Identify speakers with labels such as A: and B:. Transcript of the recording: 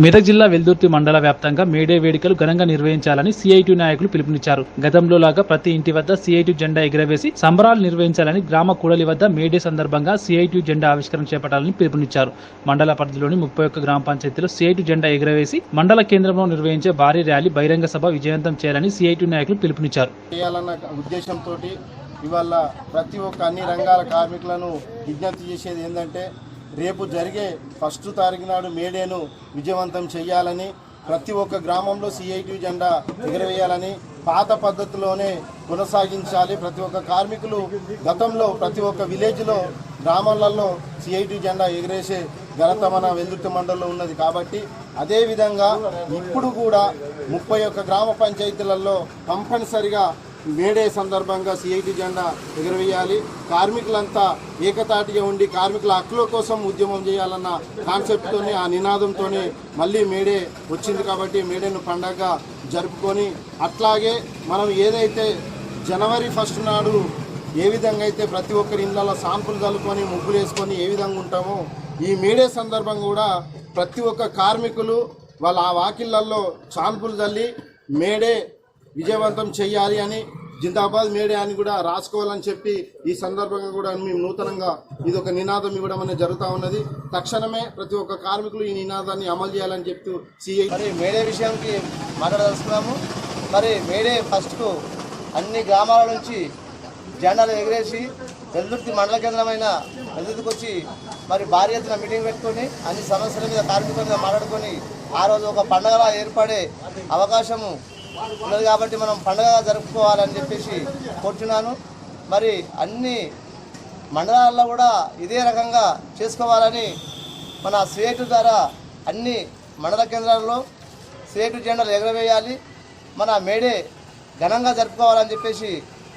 A: మెదక్ జిల్లా వెల్దుర్తి మండల వ్యాప్తంగా మేడే వేడుకలు ఘనంగా నిర్వహించాలని సిఐటి నాయకులు పిలుపునిచ్చారు. గతంలో లాగా ప్రతి ఇంటి వద్ద సిఐటి జెండా ఎగురవేసి సంబరాలు నిర్వహించాలని గ్రామ కూడలి వద్ద మేడే సందర్భంగా సిఐటి జెండా ఆవిష్కరణ చేపట్టాలని పిలుపునిచ్చారు. మండల పరిధిలోని ముప్పై ఒక్క గ్రామ పంచాయతీలో సిఐటి జెండా ఎగురవేసి మండల కేంద్రంలో నిర్వహించే భారీ ర్యాలీ బహిరంగ సభ విజయవంతం చేయాలని సిఐటి నాయకులు పిలుపునిచ్చారు.
B: ఉద్దేశంతో ఇవాళ ప్రతి ఒక్క అన్ని రంగాల కార్మికులను విజ్ఞప్తి చేసేది ఏంటంటే రేపు జరిగే ఫస్ట్ తారీఖు నాడు మేడేను విజయవంతం చేయాలని ప్రతి ఒక్క గ్రామంలో సిఐటి జెండా ఎగరవేయాలని పాత పద్ధతిలోనే కొనసాగించాలి. ప్రతి ఒక్క కార్మికులు గతంలో ప్రతి ఒక్క విలేజ్లో గ్రామాలలో సిఐటి జెండా ఎగరేసే ఘనత మన వెల్దుర్తి మండలంలో ఉన్నది. కాబట్టి అదేవిధంగా ఇప్పుడు కూడా ముప్పై ఒక్క గ్రామ పంచాయతీలలో కంపల్సరిగా మేడే సందర్భంగా సిఐటి జెండా ఎగురవేయాలి. కార్మికులంతా ఏకతాటిగా ఉండి కార్మికుల హక్కుల కోసం ఉద్యమం చేయాలన్న కాన్సెప్ట్తోనే ఆ నినాదంతోనే మళ్ళీ మేడే వచ్చింది కాబట్టి మేడేను పండగ జరుపుకొని అట్లాగే మనం ఏదైతే జనవరి ఫస్ట్ నాడు ఏ విధంగా అయితే ప్రతి ఒక్కరి ఇళ్ళలో సాంపులు చల్లుకొని ముగ్గులు వేసుకొని ఏ విధంగా ఉంటామో ఈ మేడే సందర్భంగా కూడా ప్రతి ఒక్క కార్మికులు వాళ్ళ ఆ వాకిళ్ళల్లో సాంపులు చల్లి మేడే విజయవంతం చేయాలి అని జిందాబాద్ మేడే అని కూడా రాసుకోవాలని చెప్పి ఈ సందర్భంగా కూడా మేము నూతనంగా ఇది ఒక నినాదం ఇవ్వడం అనేది జరుగుతూ ఉన్నది. తక్షణమే ప్రతి ఒక్క కార్మికులు ఈ నినాదాన్ని అమలు చేయాలని చెప్తూ సిఐ
C: మరి మేడే విషయానికి మాట్లాడదలుచుకున్నాము. మరి మేడే ఫస్ట్కు అన్ని గ్రామాల నుంచి జెండాలు ఎగిరేసి వెల్దుర్తి మండల కేంద్రమైన వెల్దుర్తికి వచ్చి మరి భారీ ఎత్తున మీటింగ్ పెట్టుకొని అన్ని సమస్యల మీద కార్మికుల మీద మాట్లాడుకొని ఆ రోజు ఒక పండగలా ఏర్పడే అవకాశము ఉన్నది కాబట్టి మనం పండుగ జరుపుకోవాలని చెప్పేసి కోరుచున్నాను. మరి అన్ని మండలాల్లో కూడా ఇదే రకంగా చేసుకోవాలని మన స్వేటు ద్వారా అన్ని మండల కేంద్రాల్లో స్వేటు జెండాలు ఎగరవేయాలి. మన మేడే ఘనంగా జరుపుకోవాలని చెప్పేసి